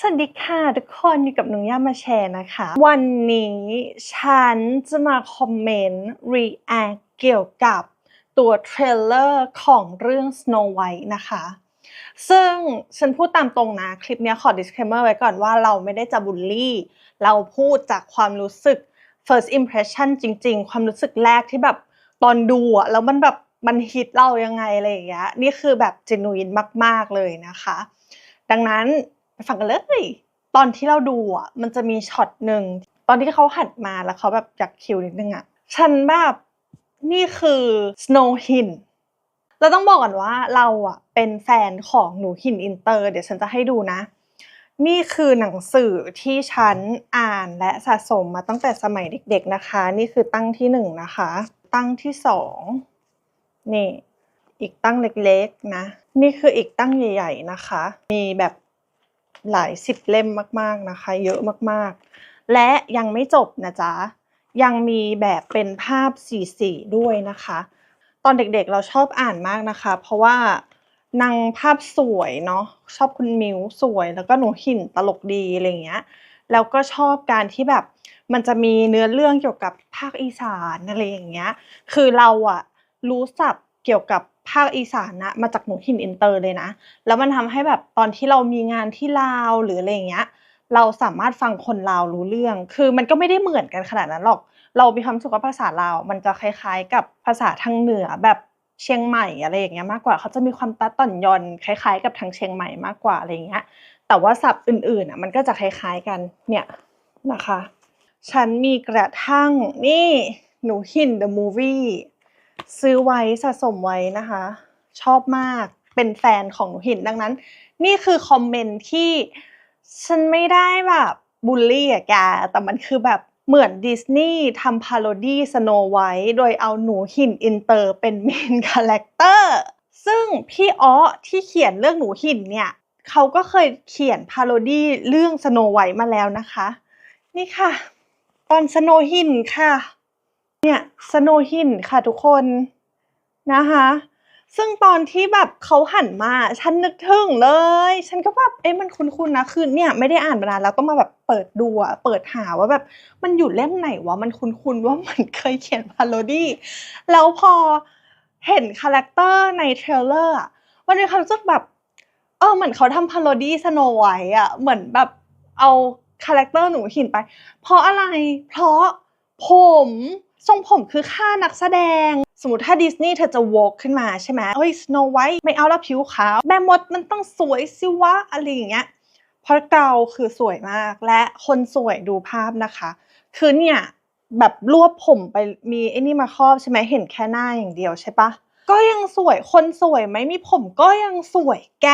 สวัสดีค่ะทุกคนอยู่กับหนุ่งย่ามาแชร์นะคะ วันนี้ฉันจะมาคอมเมนต์ react เกี่ยวกับตัวเทรลเลอร์ของเรื่อง Snow White นะคะ ซึ่งฉันพูดตามตรงนะ คลิปนี้ขอ disclaimer ไว้ก่อนว่าเราไม่ได้จะบูลลี่ เราพูดจากความรู้สึก first impression จริง ๆ ความรู้สึกแรกที่แบบตอนดูอะแล้วมันแบบมันฮิตเรายังไงอะไรอย่างเงี้ยนี่คือแบบ genuine มาก ๆ เลยนะคะ ดังนั้น ไปฟังกันเลย ตอนที่เราดูอะมันจะมีช็อตหนึ่งตอนที่เขาหันมาแล้วเขาแบบอยากคิวนิดนึงอะฉันแบบนี่คือ Snow Hin เราต้องบอกก่อนว่าเราอะเป็นแฟนของหนูหินอินเตอร์ เดี๋ยวฉันจะให้ดูนะ นี่คือหนังสือที่ฉันอ่านและสะสมมาตั้งแต่สมัยเด็ก ๆนะคะ นี่คือตั้งที่หนึ่งนะคะ ตั้งที่สองนี่อีกตั้งเล็กๆนะ นี่คืออีกตั้งใหญ่ ๆนะคะ มีแบบ หลายสิบเล่มมากๆนะคะ เยอะมากๆ และยังไม่จบนะจ๊ะ ยังมีแบบเป็นภาพสีสีด้วยนะคะ ตอนเด็กๆเราชอบอ่านมากนะคะ เพราะว่านางภาพสวยเนาะชอบคุณมิวสวยแล้วก็หนูหินตลกดีอะไรเงี้ยแล้วก็ชอบการที่แบบมันจะมีเนื้อเรื่องเกี่ยวกับภาคอีสานอะไรอย่างเงี้ย คือเราอะรู้ศัพท์เกี่ยวกับ ภาคอีสานนะมาจากหนูหินอินเตอร์เลยนะ แล้วมันทำให้แบบตอนที่เรามีงานที่ลาวหรืออะไรเงี้ย เราสามารถฟังคนลาวรู้เรื่อง คือมันก็ไม่ได้เหมือนกันขนาดนั้นหรอก เรามีความรู้สึกว่าภาษาลาว มันจะคล้าย ๆ กับภาษาทางเหนือแบบเชียงใหม่อะไรอย่างเงี้ยมากกว่า เขาจะมีความตัดต่อนยอนคล้ายๆ กับทางเชียงใหม่มากกว่าอะไรเงี้ย แต่ว่าศัพท์อื่นๆอะมันก็จะคล้ายๆกันเนี่ยนะคะ ฉันมีกระทั่งนี่หนูหิน The Movie ซื้อไว้สะสมไว้นะคะ ชอบมากเป็นแฟนของหนูหินดังนั้น นี่คือคอมเมนต์ที่ฉันไม่ได้แบบบูลลี่อะแกแต่มันคือแบบเหมือนดิสนีย์ทำพาโรดี้สโนไวท์โดยเอาหนูหินอินเตอร์เป็นเมนคาแรคเตอร์ซึ่งพี่อ้อที่เขียนเรื่องหนูหินเนี่ยเขาก็เคยเขียนพาโรดี้เรื่องสโนไวท์มาแล้วนะคะ นี่ค่ะ ตอนสโนหินค่ะ เนี่ยสโนหินค่ะทุกคนนะคะ ซึ่งตอนที่แบบเขาหันมา ฉันนึกถึงเลย ฉันก็แบบเอ๊ะมันคุ้นๆนะคือเนี่ยไม่ได้อ่านมานานแล้วต้องมาแบบเปิดดูอะเปิดหาว่าแบบมันอยู่เล่มไหนวะมันคุ้นๆว่ามันเคยเขียนพาโรดี้แล้วพอเห็นคาแรคเตอร์ในเทรลเลอร์อะมันมีความรู้สึกแบบเออเหมือนเขาทำพาโรดี้สโนไวท์อะเหมือนแบบเอาคาแรคเตอร์หนูหินไป เพราะอะไร เพราะผม ทรงผมคือค่านักแสดง สมมติถ้าดิสนีย์เธอจะวอล์กขึ้นมาใช่ไหมเฮ้ยสโนไวท์ไม่เอาแล้วผิวขาวแม่มดมันต้องสวยสิวะอะไรอย่างเงี้ยเพราะเกาคือสวยมากและคนสวยดูภาพนะคะ คือเนี่ยแบบรวบผมไปมีไอ้นี่มาครอบใช่ไหมเห็นแค่หน้าอย่างเดียวใช่ปะก็ยังสวยคนสวยไหมมีผมก็ยังสวยแก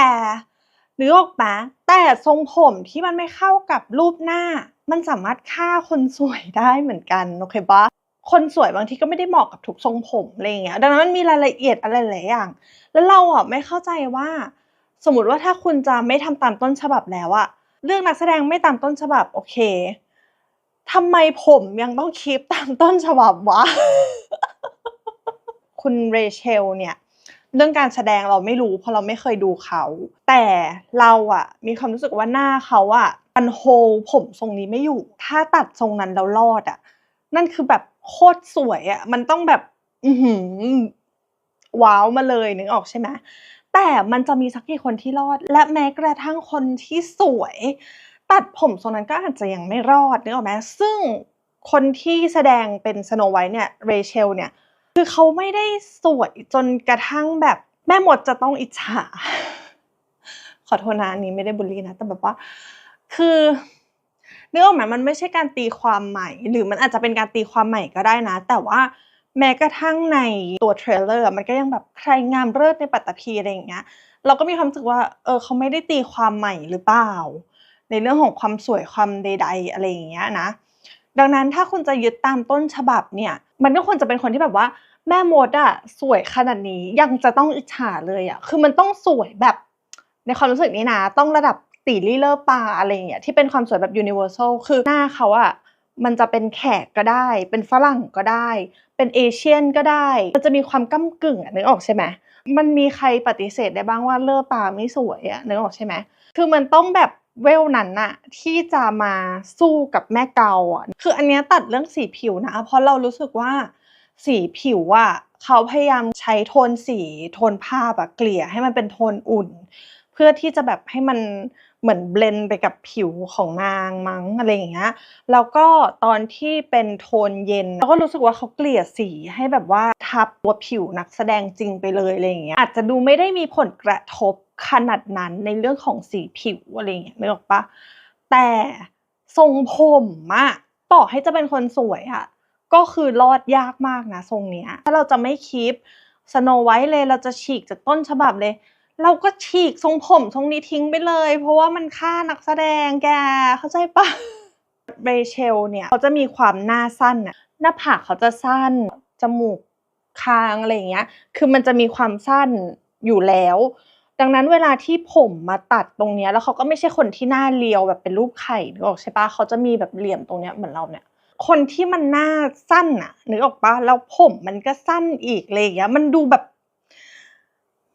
นึกออกปะแต่ทรงผมที่มันไม่เข้ากับรูปหน้า มันสามารถฆ่าคนสวยได้เหมือนกันโอเคปะ คนสวยบางทีก็ไม่ได้เหมาะกับทุกทรงผมอะไรเงี้ย ดังนั้นมันมีรายละเอียดอะไรหลายอย่าง แล้วเราอะไม่เข้าใจว่า สมมติว่าถ้าคุณจะไม่ทำตามต้นฉบับแล้วอะเรื่องนักแสดงไม่ตามต้นฉบับโอเคทำไมผมยังต้องคีปตามต้นฉบับวะ คุณเรเชลเนี่ยเรื่องการแสดงเราไม่รู้เพราะเราไม่เคยดูเขา แต่เราอะมีความรู้สึกว่าหน้าเขาอะมันโฮลผมทรงนี้ไม่อยู่ ถ้าตัดทรงนั้นแล้วรอดอะ นั่นคือแบบโคตรสวยอะมันต้องแบบ อือหือว้าวมาเลยนึกออกใช่ไหมแต่มันจะมีสักกี่คนที่รอด และแม้กระทั่งคนที่สวย ตัดผมทรงนั้นก็อาจจะยังไม่รอดนึกออกไหมซึ่งคนที่แสดงเป็นสโนไวท์เนี่ยเรเชลเนี่ย คือเขาไม่ได้สวยจนกระทั่งแบบ แม่หมดจะต้องอิจฉา ขอโทษนะอันนี้ไม่ได้บูลลี่นะ แต่แบบว่า คือ นึกออกไหมมันไม่ใช่การตีความใหม่ หรือมันอาจจะเป็นการตีความใหม่ก็ได้นะ แต่ว่าแม้กระทั่งในตัวเทรลเลอร์มันก็ยังแบบใครงามเลิศในปัตตภีอะไรอย่างเงี้ย เราก็มีความรู้สึกว่าเออเขาไม่ได้ตีความใหม่หรือเปล่า ในเรื่องของความสวยความใด ๆ อะไรอย่างเงี้ยนะ ดังนั้นถ้าคุณจะยึดตามต้นฉบับเนี่ย มันก็ควรจะเป็นคนที่แบบว่า แม่มดอะสวยขนาดนี้ยังจะต้องอิจฉาเลยอะคือมันต้องสวยแบบ ในความรู้สึกนี้นะ ต้องระดับ ตีลี่เลอร์ปาอะไรเงี้ยที่เป็นความสวยแบบ universal คือหน้าเขาอะมันจะเป็นแขกก็ได้ เป็นฝรั่งก็ได้ เป็นเอเชียนก็ได้ มันจะมีความก้ากึ่งอะนึกออกใช่ไหมมันมีใครปฏิเสธได้บ้างว่าเลอปาไม่สวยอะนึกออกใช่ไหมคือมันต้องแบบเวลนั้นน่ะที่จะมาสู้กับแม่เกาอะคืออันเนี้ยตัดเรื่องสีผิวนะ เพราะเรารู้สึกว่าสีผิวอะเขาพยายามใช้โทนสีโทนภาพอะเกลี่ยให้มันเป็นโทนอุ่น เพื่อที่จะแบบให้มัน เหมือนเบลนไปกับผิวของนางมั้งอะไรอย่างเงี้ยแล้วก็ตอนที่เป็นโทนเย็นเราก็รู้สึกว่าเขาเกลี่ยสีให้แบบว่าทับตัวผิวนักแสดงจริงไปเลยอะไรอย่างเงี้ยอาจจะดูไม่ได้มีผลกระทบขนาดนั้นในเรื่องของสีผิวอะไรอย่างเงี้ยนึกออกปะแต่ทรงผมอะต่อให้จะเป็นคนสวยอะก็คือรอดยากมากนะทรงเนี้ยถ้าเราจะไม่คีปสโนไวท์เลยเราจะฉีกจากต้นฉบับเลย เราก็ฉีกทรงผมทรงนี้ทิ้งไปเลย เพราะว่ามันฆ่านักแสดงแกเข้าใจปะเรเชลเนี่ยเขาจะมีความหน้าสั้นน่ะหน้าผากเขาจะสั้น จมูกคางอะไรอย่างเงี้ย คือมันจะมีความสั้นอยู่แล้ว ดังนั้นเวลาที่ผมมาตัดตรงเนี้ย แล้วเขาก็ไม่ใช่คนที่หน้าเรียวแบบเป็นรูปไข่นึกออกใช่ปะเขาจะมีแบบเหลี่ยมตรงเนี้ยเหมือนเราเนี่ย คนที่มันหน้าสั้นน่ะนึกออกปะแล้วผมมันก็สั้นอีกอะไรอย่างเงี้ย มันดูแบบ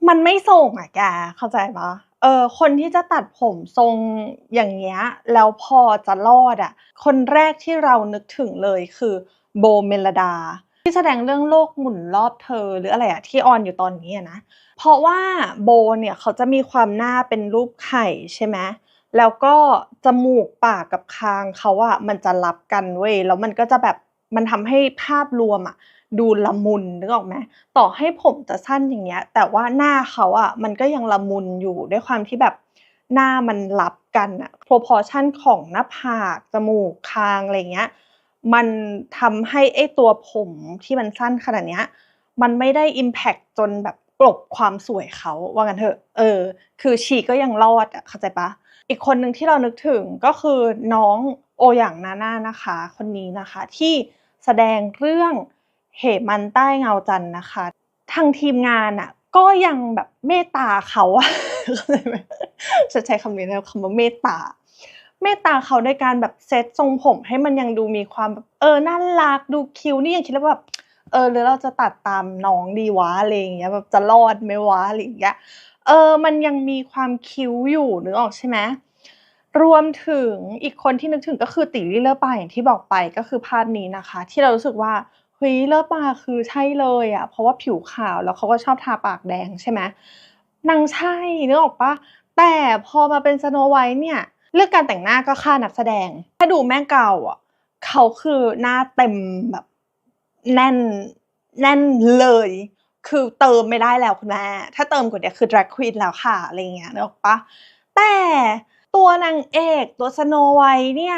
มันไม่ทรงอะแกเข้าใจปะเออคนที่จะตัดผมทรงอย่างเงี้ยแล้วพอจะรอดอะคนแรกที่เรานึกถึงเลยคือโบเมลดา ที่แสดงเรื่องโลกหมุนรอบเธอหรืออะไรอะที่ออนอยู่ตอนนี้นะเพราะว่าโบเนี่ยเขาจะมีความหน้าเป็นรูปไข่ใช่ไหมแล้วก็จมูกปากกับคางเขาอะมันจะรับกันเว้ยแล้วมันก็จะแบบมันทำให้ภาพรวมอะ ดูละมุนนึกออกไหมต่อให้ผมจะสั้นอย่างเงี้ย แต่ว่าหน้าเขาอะมันก็ยังละมุนอยู่ด้วยความที่แบบหน้ามันรับกันอะ proportion ของหน้าผากจมูกคางอะไรเงี้ยมันทำให้ไอตัวผมที่มันสั้นขนาดเนี้ยมันไม่ได้ impact จนแบบกลบความสวยเขาว่างั้นเถอะ เออ คือฉีกก็ยังรอดอะเข้าใจปะอีกคนหนึ่งที่เรานึกถึงก็คือน้องโออย่างนาน่านะคะ คนนี้นะคะ ที่แสดงเรื่อง เหมันใต้เงาจันทร์นะคะ ทางทีมงานอะก็ยังแบบเมตตาเขาอะเข้าใจไหมจะใช้คำนี้นะคำว่าเมตตา เมตตาเขาด้วยการแบบเซตทรงผม ให้มันยังดูมีความแบบเออน่ารักดูคิ้วนี่ยังคิดแล้วาแบบเออหรือเราจะตัดตามน้องดีวะอะไรอย่างเงี้ยแบบจะรอดไหมวะอะไรอย่างเงี้ยเออมันยังมีความคิ้วอยู่นึกออกใช่ไหมรวมถึงอีกคนที่นึกถึงก็คือติลี่เลอปาอย่างที่บอกไปก็คือภาพนี้นะคะ ที่เรารู้สึกว่า เฮ้ยเลอปาคือใช่เลยอะเพราะว่าผิวขาวแล้วเขาก็ชอบทาปากแดงใช่ไหมนางใช่นึกออกปะแต่พอมาเป็นสโนไวท์เนี่ยเรื่องการแต่งหน้าก็ค่านักแสดง ถ้าดูแม่เก่าอะเขาคือหน้าเต็มแบบแน่นแน่นเลย คือเติมไม่ได้แล้วคุณแม่ถ้าเติมกว่านี้คือ drag queen แล้วค่ะอะไรเงี้ยนึกออกปะแต่ตัวนางเอกตัวสโนไวท์เนี่ย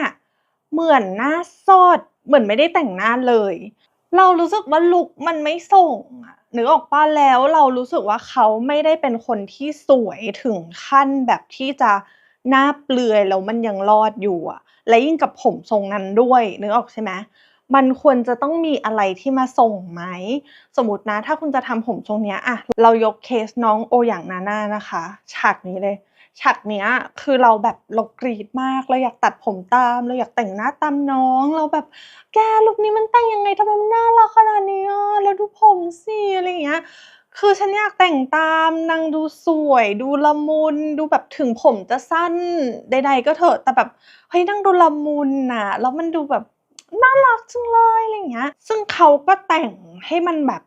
เหมือนหน้าสดเหมือนไม่ได้แต่งหน้าเลย เรารู้สึกว่าลุคมันไม่ส่งอะนึกออกปะแล้วเรารู้สึกว่าเขาไม่ได้เป็นคนที่สวยถึงขั้นแบบที่จะหน้าเปลือยแล้วมันยังรอดอยู่อะและยิ่งกับผมทรงนั้นด้วยนึกออกใช่ไหมมันควรจะต้องมีอะไรที่มาส่งไหม สมมตินะ ถ้าคุณจะทำผมทรงเนี้ยอะเรายกเคสน้องโออย่างนาน่านะคะ ฉากนี้เลย ฉากเนี้ยคือเราแบบเรากรีดมากเราอยากตัดผมตาม เราอยากแต่งหน้าตามน้อง เราแบบแกลุคนี้มันแต่งยังไงทำไมมันน่ารักขนาดนี้แล้วดูผมสิอะไรอย่างเงี้ยคือฉันอยากแต่งตามนางดูสวย ดูละมุนดูแบบถึงผมจะสั้นใด ๆ ก็เถอะแต่แบบเฮ้ยนางดูละมุนน่ะแล้วมันดูแบบน่ารักจังเลยอะไรอย่างเงี้ย ซึ่งเขาก็แต่งให้มันแบบ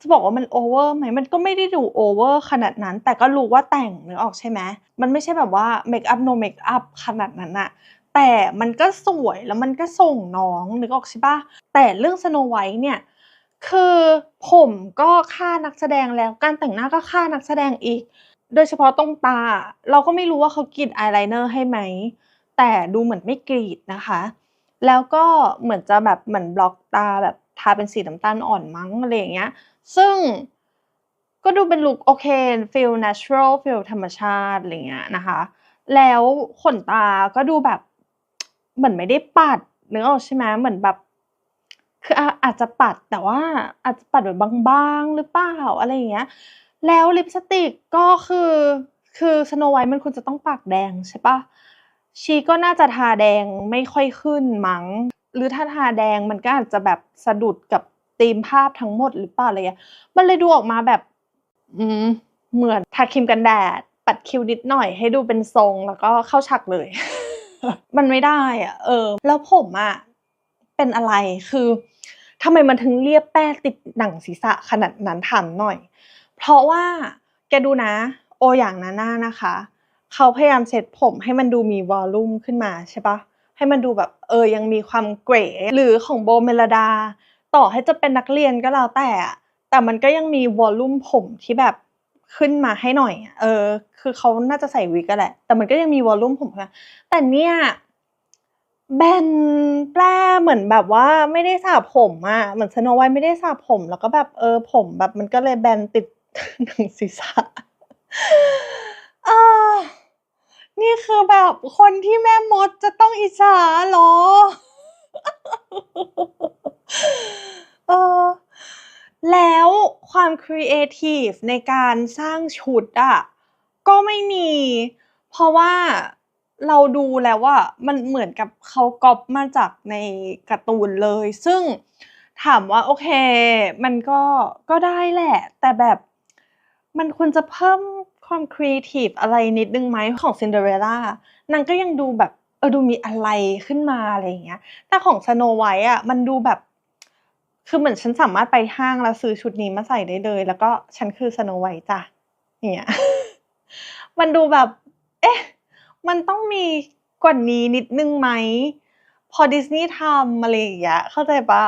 จะบอกว่ามันโอเวอร์ไหมมันก็ไม่ได้ดูโอเวอร์ขนาดนั้น แต่ก็รู้ว่าแต่งนึกออกใช่ไหมมันไม่ใช่แบบว่าเมคอัพโนเมคอัพขนาดนั้นอะแต่มันก็สวยแล้วมันก็ส่งน้องนึกออกใช่ปะแต่เรื่องสโนไวท์เนี่ยคือผมก็ค่านักแสดงแล้วการแต่งหน้าก็ค่านักแสดงอีก โดยเฉพาะตรงตา เราก็ไม่รู้ว่าเขากรีดอายไลเนอร์ให้ไหม แต่ดูเหมือนไม่กรีดนะคะ แล้วก็เหมือนจะแบบเหมือนบล็อกตาแบบ ทาเป็นสีน้ำตาลอ่อนมั้งอะไรอย่างเงี้ย ซึ่งก็ดูเป็นลุคโอเคฟิล natural ฟิลธรรมชาติอะไรเงี้ยนะคะ แล้วขนตาก็ดูแบบเหมือนไม่ได้ปัดนึกออกใช่ไหมเหมือนแบบ คืออาจจะปัดแต่ว่าอาจจะปัดแบบบางๆหรือเปล่าอะไรอย่างเงี้ย แล้วลิปสติกก็คือคือสโนไวท์มันควรจะต้องปากแดงใช่ปะชีก็น่าจะทาแดงไม่ค่อยขึ้นมั้ง หรือถ้าทาแดงมันก็อาจจะแบบสะดุดกับธีมภาพทั้งหมดหรือเปล่าอะไรเงี้ยมันเลยดูออกมาแบบ อืมเหมือนทาครีมกันแดด ปัดคิ้วนิดหน่อยให้ดูเป็นทรงแล้วก็เข้าฉากเลย มันไม่ได้อะเออ แล้วผมอะเป็นอะไรคือทำไมมันถึงเรียบแป้ติดหนังศีรษะขนาดนั้นถามหน่อย เพราะว่าแกดูนะ โออย่างนาน่านะคะ เขาพยายามเซ็ตผมให้มันดูมีวอลลุ่มขึ้นมาใช่ปะ ให้มันดูแบบเออยังมีความเก๋หรือของโบเมลดา ต่อให้จะเป็นนักเรียนก็แล้วแต่ แต่มันก็ยังมีวอลลุ่มผมที่แบบขึ้นมาให้หน่อย เออ คือเขาน่าจะใส่วิกก็แหละ แต่มันก็ยังมีวอลลุ่มผมนะแต่เนี่ยแบนแปลเหมือนแบบว่าไม่ได้สระผมอะเหมือนสโนไวท์ไม่ได้สระผม แล้วก็แบบเออผมแบบมันก็เลยแบนติดหนังศีรษะเออ นี่คือแบบคนที่แม่มดจะต้องอิจฉาเหรอ เออแล้วความครีเอทีฟในการสร้างชุดอะก็ไม่มี เพราะว่าเราดูแล้วว่ามันเหมือนกับเขาก๊อปมาจากในการ์ตูนเลย ซึ่งถามว่า โอเค มันก็ก็ได้แหละ แต่แบบมันควรจะเพิ่ม ความครีเอทีฟอะไรนิดนึงไหมของซินเดอเรลล่านางก็ยังดูแบบเออดูมีอะไรขึ้นมาอะไรอย่างเงี้ย แต่ของสโนไวท์อะมันดูแบบ คือเหมือนฉันสามารถไปห้างแล้วซื้อชุดนี้มาใส่ได้เลย แล้วก็ฉันคือสโนไวท์จ้ะเงี้ยมันดูแบบ เอ๊ะ มันต้องมีกว่านี้นิดนึงไหม พอดิสนีย์ทำอะไรอย่างเงี้ยเข้าใจปะ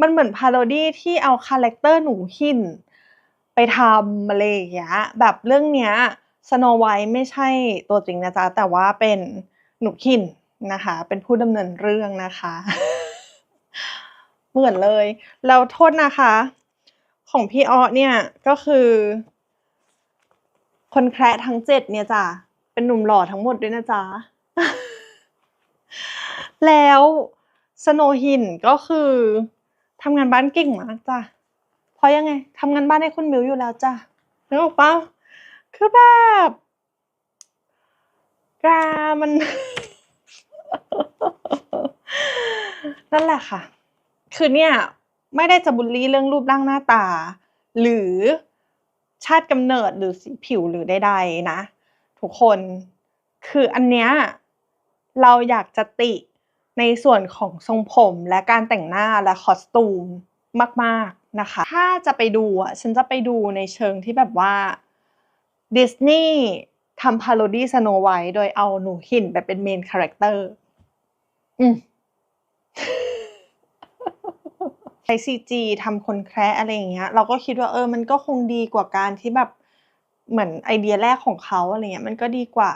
มันเหมือนพาโรดี้ที่เอาคาแรคเตอร์หนูหิน ไปทำอะไรอย่างเงี้ยแบบเรื่องเนี้ยสโนไวท์ไม่ใช่ตัวจริงนะจ๊ะ แต่ว่าเป็นหนูหินนะคะ เป็นผู้ดำเนินเรื่องนะคะ เหมือนเลย แล้วโทษนะคะ ของพี่ออเนี่ยก็คือ คนแคระทั้งเจ็ดเนี่ยจ้ะเป็นหนุ่มหล่อทั้งหมดด้วยนะจ๊ะ แล้วสโนหินก็คือทำงานบ้านเก่งมากจ้ะ เพราะยังไงทำงานบ้านให้คุณมิวอยู่แล้วจ้ะนึกออกปะคือแบบกามัน นั่นแหละค่ะ คือเนี่ย ไม่ได้จะบูลลี่เรื่องรูปร่างหน้าตา หรือชาติกำเนิดหรือสีผิวหรือใดๆนะ ทุกคนคืออันเนี้ยเราอยากจะติในส่วนของทรงผมและการแต่งหน้าและคอสตูมมาก ๆ นะคะ ถ้าจะไปดูอะฉันจะไปดูในเชิงที่แบบว่าดิสนีย์ทำพาโรดี้สโนไวท์โดยเอาหนูหินไปเป็นเมนคาแรคเตอร์อืมใช้ซีจีทำคนแคระอะไรอย่างเงี้ย เราก็คิดว่าเออ มันก็คงดีกว่าการที่แบบเหมือนไอเดียแรกของเขาอะไรเงี้ย มันก็ดีกว่า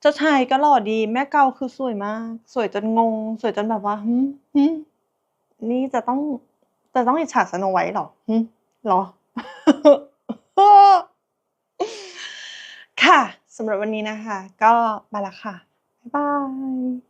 เจ้าชายก็หล่อดี แม่เกาคือสวยมาก สวยจนงง สวยจนแบบว่าหึหึนี่จะต้อง จะต้องอิจฉาสโนไวท์หรอหรอ ค่ะสำหรับวันนี้นะคะ ก็ไปละค่ะ บ๊ายบาย